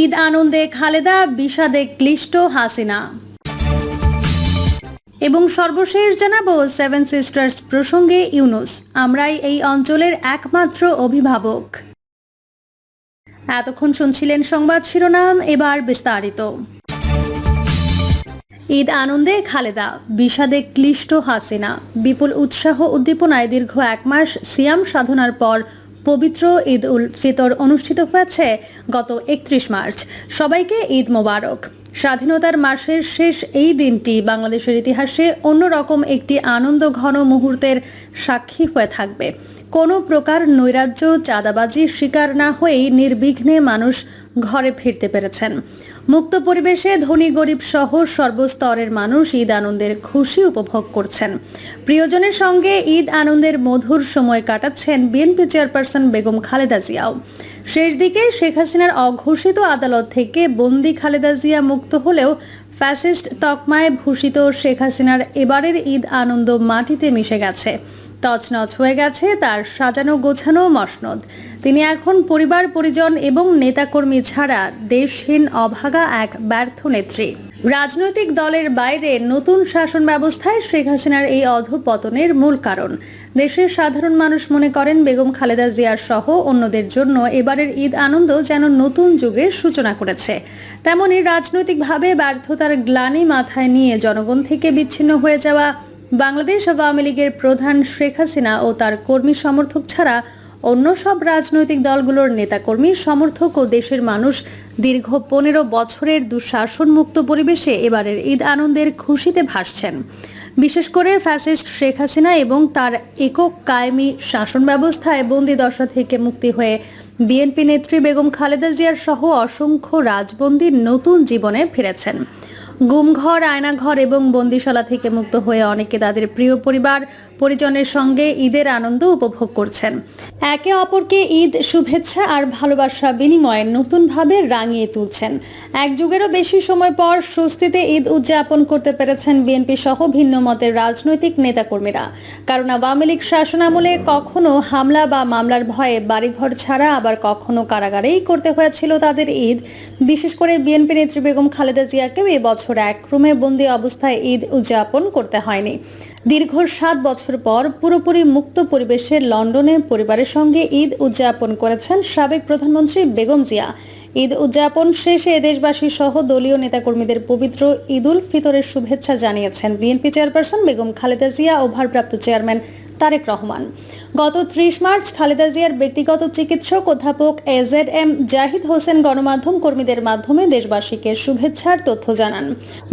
ঈদ আনন্দে খালেদা, বিষাদে ক্লিষ্ট হাসিনা। এবং সর্বশেষ জানাব সেভেন সিস্টার্স প্রসঙ্গে ইউনুস, আমরাই এই অঞ্চলের একমাত্র অভিভাবক। এতক্ষণ শুনছিলেন সংবাদ শিরোনাম, এবার বিস্তারিত। ঈদ আনন্দে খালেদা, বিষাদে ক্লিষ্ট হাসিনা। বিপুল উৎসাহ উদ্দীপনায় দীর্ঘ এক মাস সিয়াম সাধনার পর পবিত্র ঈদ উল ফিতর অনুষ্ঠিত হয়েছে গত একত্রিশ মার্চ। সবাইকে ঈদ মোবারক। স্বাধীনতার মাসের শেষ এই দিনটি বাংলাদেশের ইতিহাসে অন্যরকম একটি আনন্দ ঘন মুহূর্তের সাক্ষী হয়ে থাকবে। কোনো প্রকার নৈরাজ্য, চাঁদাবাজির শিকার না হয়েই নির্বিঘ্নে মানুষ ঘরে ফিরতে পেরেছেন। মুক্ত পরিবেশে ধনী, গরিব সহ সর্বস্তরের মানুষ ঈদ আনন্দের খুশি উপভোগ করছেন। প্রিয়জনের সঙ্গে ঈদ আনন্দের মধুর সময় কাটাচ্ছেন বিএনপি চেয়ারপারসন বেগম খালেদা জিয়াও। শেষ দিকে শেখ হাসিনার অঘোষিত আদালত থেকে বন্দি খালেদা জিয়া মুক্ত হলেও ফ্যাসিস্ট তকমায় ভূষিত শেখ হাসিনার এবারের ঈদ আনন্দ মাটিতে মিশে গেছে। তছনছ হয়ে গেছে, তার সাজানো গোছানো মসনদ। তিনি এখন পরিবার, পরিজন এবং নেতাকর্মী ছাড়া দেশহীন, অভাগা এক ব্যর্থ নেত্রী। রাজনৈতিক দলের বাইরে নতুন শাসন ব্যবস্থায় শেখ হাসিনার এই অধপতনের মূল কারণ। দেশের সাধারণ মানুষ মনে করেন, বেগম খালেদা জিয়ার সহ অন্যদের জন্য এবারের ঈদ আনন্দ যেন নতুন যুগের সূচনা করেছে। তেমনি রাজনৈতিকভাবে ব্যর্থতার গ্লানি মাথায় নিয়ে জনগণ থেকে বিচ্ছিন্ন হয়ে যাওয়া বাংলাদেশ আওয়ামী লীগের প্রধান শেখ হাসিনা ও তার কর্মী সমর্থক ছাড়া অন্য সব রাজনৈতিক দলগুলোর নেতাকর্মী, সমর্থক ও দেশের মানুষ দীর্ঘ পনেরো বছরের দুঃশাসনমুক্ত পরিবেশে এবারের ঈদ আনন্দের খুশিতে ভাসছেন। বিশেষ করে ফ্যাসিস্ট শেখ হাসিনা এবং তার একক কায়েমি শাসন ব্যবস্থায় বন্দি দশা থেকে মুক্তি হয়ে বিএনপি নেত্রী বেগম খালেদা জিয়ার সহ অসংখ্য রাজবন্দী নতুন জীবনে ফিরেছেন। গুমঘর, আয়নাঘর এবং বন্দিশালা থেকে মুক্ত হয়ে অনেকে তাদের প্রিয় পরিবার, পরিজনের সঙ্গে ঈদের আনন্দ উপভোগ করছেন। একে অপরকে ঈদ শুভেচ্ছা আর ভালোবাসা বিনিময়ে নতুনভাবে রাঙিয়ে তুলছেন। এক যুগেরও বেশি সময় পর স্বস্তিতে ঈদ উদযাপন করতে পেরেছেন বিএনপি সহ ভিন্ন মতের রাজনৈতিক নেতাকর্মীরা। কারণ আওয়ামী লীগ শাসনামলে কখনো হামলা বা মামলার ভয়ে বাড়িঘর ছাড়া আবার কখনো কারাগারেই করতে হয়েছিল তাদের ঈদ। বিশেষ করে বিএনপি নেত্রী বেগম খালেদা জিয়াকেও এবছর এক রুমে বন্দি অবস্থায় ঈদ উদযাপন করতে হয়নি। দীর্ঘ সাত বছর পর পুরোপুরি মুক্ত পরিবেশে লন্ডনে পরিবারের সঙ্গে ঈদ উদযাপন করেছেন সাবেক প্রধানমন্ত্রী বেগম জিয়া। ঈদ উদযাপন শেষে দেশবাসী সহ দলীয় নেতাকর্মীদের পবিত্র ঈদুল ফিতরের শুভেচ্ছা জানিয়েছেন। বিএনপি চেয়ারপারসন বেগম খালেদা জিয়া ও ভারপ্রাপ্ত চেয়ারম্যান তারেক রহমান। গত ত্রিশ মার্চ খালেদা জিয়ার ব্যক্তিগত চিকিৎসক অধ্যাপক এজেড এম জাহিদ হোসেন গণমাধ্যম কর্মীদের মাধ্যমে দেশবাসীকে শুভেচ্ছার তথ্য জানান।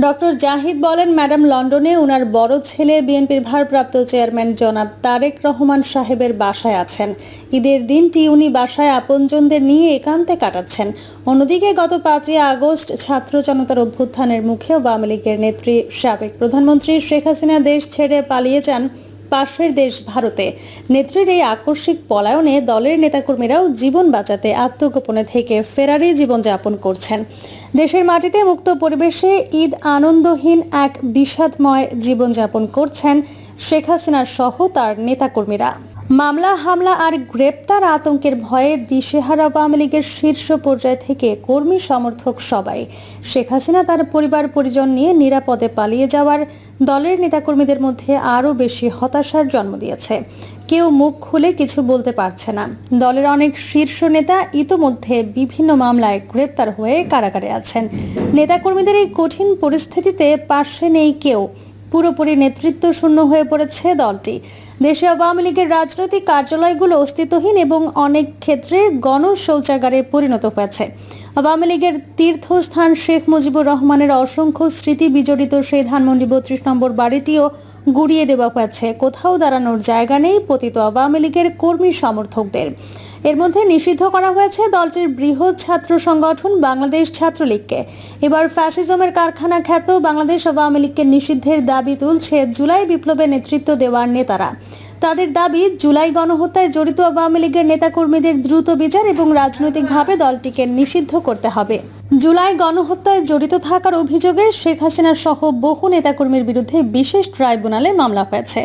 ডক্টর জাহিদ বলেন, ম্যাডাম লন্ডনে ওনার বড় ছেলে বিএনপির ভারপ্রাপ্ত চেয়ারম্যান জনাব তারেক রহমান সাহেবের বাসায় আছেন। ঈদের দিনটি উনি বাসায় আপনজনদের নিয়ে একান্তে কাটাচ্ছেন। অন্যদিকে গত পাঁচই আগস্ট ছাত্র জনতার অভ্যুত্থানের মুখে আওয়ামী লীগের নেত্রী সাবেক প্রধানমন্ত্রী শেখ হাসিনা দেশ ছেড়ে পালিয়ে যান। পাশের দেশ ভারতে। নেত্রীর এই আকস্মিক পলায়নে দলের নেতাকর্মীরাও জীবন বাঁচাতে আত্মগোপনে থেকে ফেরারি জীবনযাপন করছেন। দেশের মাটিতে মুক্ত পরিবেশে ঈদ আনন্দহীন এক বিষাদময় জীবনযাপন করছেন শেখ হাসিনার সহ তার নেতাকর্মীরা। মামলা, হামলা আর গ্রেপ্তার আতঙ্কের ভয়ে দিশেহারা আওয়ামী লীগের শীর্ষ পর্যায় থেকে কর্মী সমর্থক সবাই। শেখ হাসিনা তার পরিবার, পরিজন নিয়ে নিরাপদে পালিয়ে যাওয়ার দলের নেতাকর্মীদের মধ্যে আরও বেশি হতাশার জন্ম দিয়েছে। কেউ মুখ খুলে কিছু বলতে পারছে না। দলের অনেক শীর্ষ নেতা ইতোমধ্যে বিভিন্ন মামলায় গ্রেপ্তার হয়ে কারাগারে আছেন। নেতাকর্মীদের এই কঠিন পরিস্থিতিতে পাশে নেই কেউ। পুরোপুরি নেতৃত্ব শূন্য হয়ে পড়েছে দলটি। দেশে আওয়ামী লীগের রাজনৈতিক কার্যালয়গুলো অস্তিত্বহীন এবং অনেক ক্ষেত্রে গণ শৌচাগারে পরিণত হয়েছে। আওয়ামী লীগের তীর্থস্থান শেখ মুজিবুর রহমানের অসংখ্য স্মৃতি বিজড়িত সেই ধানমন্ডি বত্রিশ নম্বর বাড়িটিও গুড়িয়ে দেওয়া হয়েছে। কোথাও দাঁড়ানোর জায়গা নেই পতিত আওয়ামী লীগের কর্মী সমর্থকদের। এর মধ্যে নিষিদ্ধ করা হয়েছে দলটির বৃহৎ ছাত্র সংগঠন বাংলাদেশ ছাত্রলীগকে। এবার ফ্যাসিজমের কারখানা খ্যাত বাংলাদেশ আওয়ামী লীগকে নিষিদ্ধের দাবি তুলছে জুলাই বিপ্লবে নেতৃত্ব দেওয়ার নেতারা। তাদের দাবি, জুলাই গণহত্যায় জড়িত আওয়ামী লীগের নেতাকর্মীদের দ্রুত বিচার এবং রাজনৈতিকভাবে দলটিকে নিষিদ্ধ করতে হবে। জুলাই গণহত্যায় জড়িত থাকার অভিযোগে শেখ হাসিনা সহ বহু নেতাকর্মীর বিরুদ্ধে বিশেষ ট্রাইব্যুনালে মামলা হয়েছে।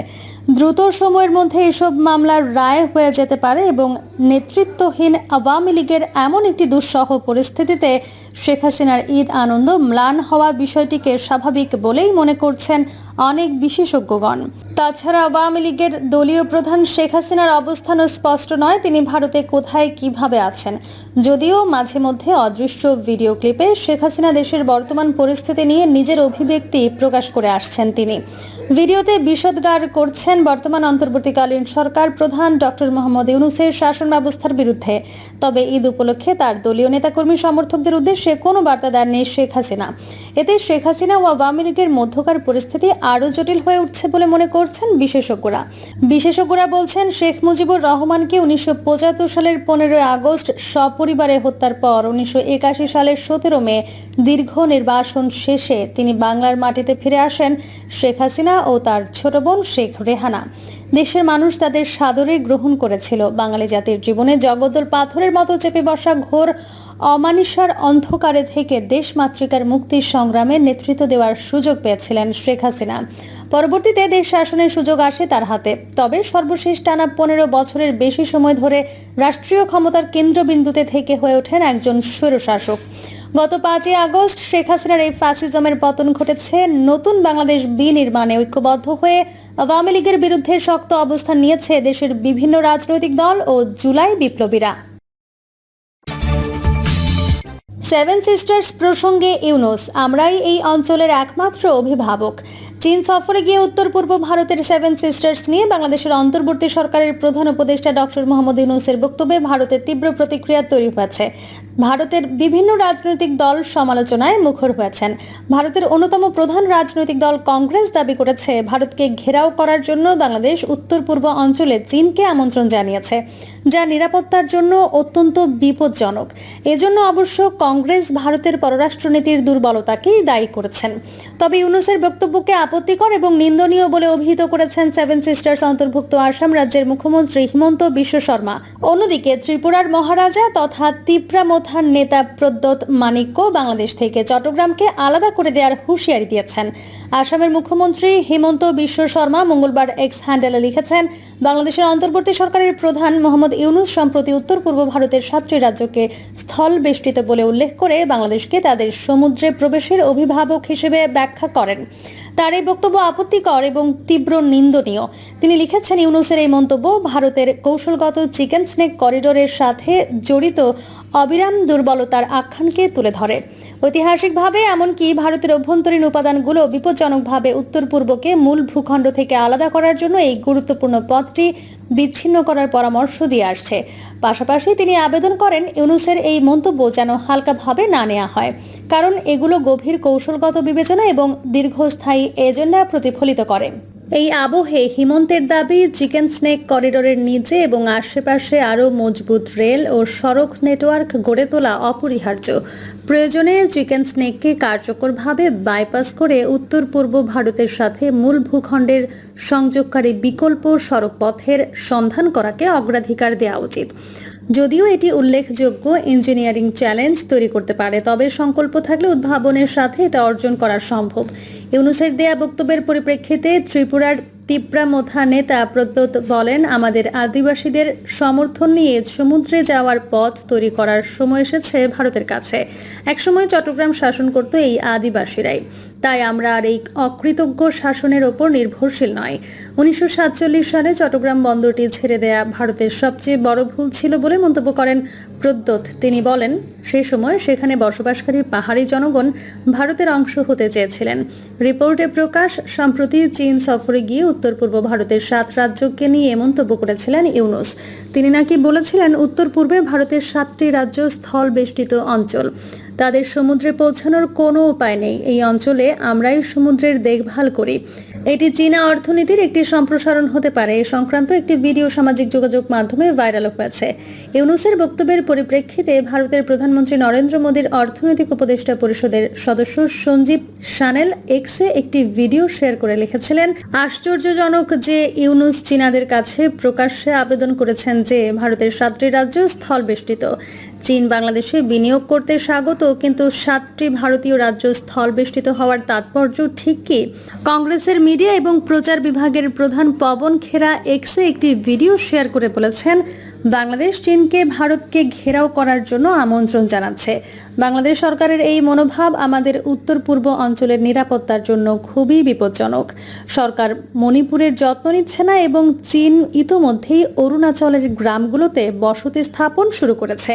দ্রুত সময়ের মধ্যে এসব মামলার রায় হয়ে যেতে পারে এবং নেতৃত্বহীন আওয়ামী লীগের এমন একটি দুঃসহ পরিস্থিতিতে শেখ হাসিনার ঈদ আনন্দ ম্লান হওয়া বিষয়টিকে স্বাভাবিক বলেই মনে করছেন অনেক বিশেষজ্ঞগণ। তাছাড়া আওয়ামী লীগের দলীয় প্রধান শেখ হাসিনার অবস্থানও স্পষ্ট নয়, তিনি ভারতে কোথায় কীভাবে আছেন, যদিও মাঝে মধ্যে অদৃশ্য ভিডিও ক্লিপে শেখ হাসিনা দেশের বর্তমান পরিস্থিতি নিয়ে নিজের অভিব্যক্তি প্রকাশ করে আসছেন তিনি। ভিডিওতে বিষোদ্গার করছেন বর্তমান অন্তর্বর্তীকালীন সরকার প্রধান ডক্টর মোহাম্মদ ইউনুসের শাসন ব্যবস্থার বিরুদ্ধে। তবে ঈদ উপলক্ষে তার দলীয় নেতাকর্মী সমর্থকদের উদ্দেশ্যে কোনো বার্তা দেননি শেখ হাসিনা। এতে শেখ হাসিনা ও আওয়ামী লীগের মধ্যকার পরিস্থিতি আরও জটিল হয়ে উঠছে বলে মনে করছেন বিশেষজ্ঞরা। বিশেষজ্ঞরা বলছেন, শেখ মুজিবুর রহমানকে উনিশশো পঁচাত্তর সালের পনেরোই আগস্ট সপরিবারে হত্যার পর উনিশশো একাশি সালের সতেরো মে দীর্ঘ নির্বাসন শেষে তিনি বাংলার মাটিতে ফিরে আসেন শেখ হাসিনা ও তার ছোট বোন শেখ রেহানা। দেশের মানুষ তাদের সাদরে গ্রহণ করেছিল। বাঙালি জাতির জীবনে জগদ্দল পাথরের মতো চেপে বসা ঘোর অমানিসার অন্ধকারে থেকে দেশ মাতৃকার মুক্তির সংগ্রামে নেতৃত্ব দেওয়ার সুযোগ পেয়েছিলেন শেখ হাসিনা। পরবর্তীতে দেশ শাসনের সুযোগ আসে তার হাতে। তবে সর্বশেষ টানা পনেরো বছরের বেশি সময় ধরে রাষ্ট্রীয় ক্ষমতার কেন্দ্রবিন্দুতে থেকে হয়ে ওঠেন একজন স্বৈরশাসক। গত পাঁচই আগস্ট শেখ হাসিনার এই ফ্যাসিজমের পতন ঘটেছে। নতুন বাংলাদেশ বিনির্মাণে ঐক্যবদ্ধ হয়ে আওয়ামী লীগের বিরুদ্ধে শক্ত অবস্থান নিয়েছে দেশের বিভিন্ন রাজনৈতিক দল ও জুলাই বিপ্লবীরা। সেভেন সিস্টার্স প্রসঙ্গে ইউনুস, আমরাই এই অঞ্চলের একমাত্র অভিভাবক। চীন সফরে গিয়ে উত্তর পূর্ব ভারতের সেভেন সিস্টার্স নিয়ে বাংলাদেশের অন্তর্বর্তী সরকারের প্রধান উপদেষ্টা ডক্টর মোহাম্মদ ইউনুসের বক্তব্যে ভারতের তীব্র প্রতিক্রিয়া তৈরি হয়েছে। ভারতের বিভিন্ন রাজনৈতিক দল সমালোচনায় মুখর হয়েছেন। ভারতের অন্যতম প্রধান রাজনৈতিক দল কংগ্রেস দাবি করেছে, ভারতকে ঘেরাও করার জন্য বাংলাদেশ উত্তর পূর্ব অঞ্চলে চীনকে আমন্ত্রণ জানিয়েছে, যা নিরাপত্তার জন্য অত্যন্ত বিপজ্জনক। এজন্য অবশ্য কংগ্রেস ভারতের পররাষ্ট্রনীতির দুর্বলতাকেই দায়ী করেছেন। তবে ইউনুসের বক্তব্যকে আপত্তিকর এবং নিন্দনীয় বলে অভিহিত করেছেন সেভেন সিস্টার্স অন্তর্ভুক্ত আসাম রাজ্যের মুখ্যমন্ত্রী হিমন্ত বিশ্ব শর্মা। অন্যদিকে ত্রিপুরার মহারাজা তথা তিপ্রামথার নেতা প্রদ্যোৎ মানিক্য বাংলাদেশ থেকে চট্টগ্রামকে আলাদা করে দেওয়ার হুঁশিয়ারি দিয়েছেন। আসামের মুখ্যমন্ত্রী হিমন্ত বিশ্ব শর্মা মঙ্গলবার এক্স হ্যান্ডেলে লিখেছেন, বাংলাদেশের অন্তর্বর্তী সরকারের প্রধান মোহাম্মদ ইউনুস সম্প্রতি উত্তর পূর্ব ভারতের সাতটি রাজ্যকে স্থল বেষ্টিত বলে উল্লেখ করে বাংলাদেশকে তাদের সমুদ্রে প্রবেশের অভিভাবক হিসেবে ব্যাখ্যা করেন। তার এই বক্তব্য আপত্তিকর এবং তীব্র নিন্দনীয়। তিনি লিখেছেন, ইউনুসের এই মন্তব্য ভারতের কৌশলগত চিকেন স্নেক করিডোরের সাথে জড়িত অবিরাম দুর্বলতার আখ্যানকে তুলে ধরে। ঐতিহাসিকভাবে এমনকি ভারতের অভ্যন্তরীণ উপাদানগুলো বিপজ্জনকভাবে উত্তর পূর্বকে মূল ভূখণ্ড থেকে আলাদা করার জন্য এই গুরুত্বপূর্ণ পথটি বিচ্ছিন্ন করার পরামর্শ দিয়ে আসছে। পাশাপাশি তিনি আবেদন করেন, ইউনুসের এই মন্তব্য যেন হালকাভাবে না নেওয়া হয়, কারণ এগুলো গভীর কৌশলগত বিবেচনা এবং দীর্ঘস্থায়ী এজেন্ডা প্রতিফলিত করে। এই আবহে হিমন্তের দাবি, চিকেন স্নেক করিডোরের নিচে এবং আশেপাশে আরও মজবুত রেল ও সড়ক নেটওয়ার্ক গড়ে তোলা অপরিহার্য। প্রয়োজনে চিকেন স্নেককে কার্যকরভাবে বাইপাস করে উত্তর পূর্ব ভারতের সাথে মূল ভূখণ্ডের সংযোগকারী বিকল্প সড়ক পথের সন্ধান করাকে অগ্রাধিকার দেওয়া উচিত। যদিও এটি উল্লেখযোগ্য ইঞ্জিনিয়ারিং চ্যালেঞ্জ তৈরি করতে পারে, তবে সংকল্প থাকলে উদ্ভাবনের সাথে এটা অর্জন করা সম্ভব। ইউনুসের দেয়া বক্তব্যের পরিপ্রেক্ষিতে ত্রিপুরার তিপ্রামথা নেতা প্রদ্যোৎ বলেন, আমাদের আদিবাসীদের সমর্থন নিয়ে সমুদ্রে যাওয়ার পথ তৈরি করার সময় এসেছে ভারতের কাছে। একসময় চট্টগ্রাম শাসন করত এই আদিবাসীরাই। তাই আমরা আর এই অকৃতজ্ঞ শাসনের ওপর নির্ভরশীল নয়। উনিশশো সালে চট্টগ্রাম বন্দরটি ছেড়ে দেয়া ভারতের সবচেয়ে বড় ভুল ছিল বলে মন্তব্য করেন প্রদ্যোৎ তিনি বলেন, সেই সময় সেখানে বসবাসকারী পাহাড়ি জনগণ ভারতের অংশ হতে চেয়েছিলেন। রিপোর্টে প্রকাশ, সম্প্রতি চীন সফরে গিয়ে উত্তর পূর্ব ভারতের সাত রাজ্যকে নিয়ে মন্তব্য করেছিলেন ইউনুস। তিনি নাকি বলেছিলেন উত্তর পূর্বে ভারতের সাতটি রাজ্য স্থল বেষ্টিত অঞ্চল। তাদের সমুদ্রে পৌঁছানোর কোনো উপায় নেই। এই অঞ্চলে আমরাই সমুদ্রের দেখভাল করি। এটি চীনা অর্থনীতির একটি সম্প্রসারণ হতে পারে। এ সংক্রান্ত একটি ভিডিও সামাজিক যোগাযোগ মাধ্যমে ভাইরাল হয়েছে ইউনুসের বক্তব্যের পরিপ্রেক্ষিতে ভারতের প্রধানমন্ত্রী নরেন্দ্র মোদীর অর্থনৈতিক উপদেষ্টা পরিষদের সদস্য সঞ্জীব সানেল এক্সে একটি ভিডিও শেয়ার করে লিখেছিলেন, আশ্চর্যজনক যে ইউনুস চীনাদের কাছে প্রকাশ্যে আবেদন করেছেন যে ভারতের সাতটি রাজ্য স্থলবেষ্টিত। চীন বাংলাদেশে বিনিয়োগ করতে স্বাগত, কিন্তু সাতটি ভারতীয় রাজ্য স্থলবেষ্টিত হওয়ার তাৎপর্য ঠিক কি? কংগ্রেসের মিডিয়া এবং প্রচার বিভাগের প্রধান পবন খেরা এক্সে একটি ভিডিও শেয়ার করে বলেছেন, বাংলাদেশ চীনকে ভারতকে ঘেরাও করার জন্য আমন্ত্রণ জানাচ্ছে। বাংলাদেশ সরকারের এই মনোভাব আমাদের উত্তর পূর্ব অঞ্চলের নিরাপত্তার জন্য খুবই বিপজ্জনক। সরকার মণিপুরের যত্ন নিচ্ছে না এবং চীন ইতোমধ্যেই অরুণাচলের গ্রামগুলোতে বসতি স্থাপন শুরু করেছে।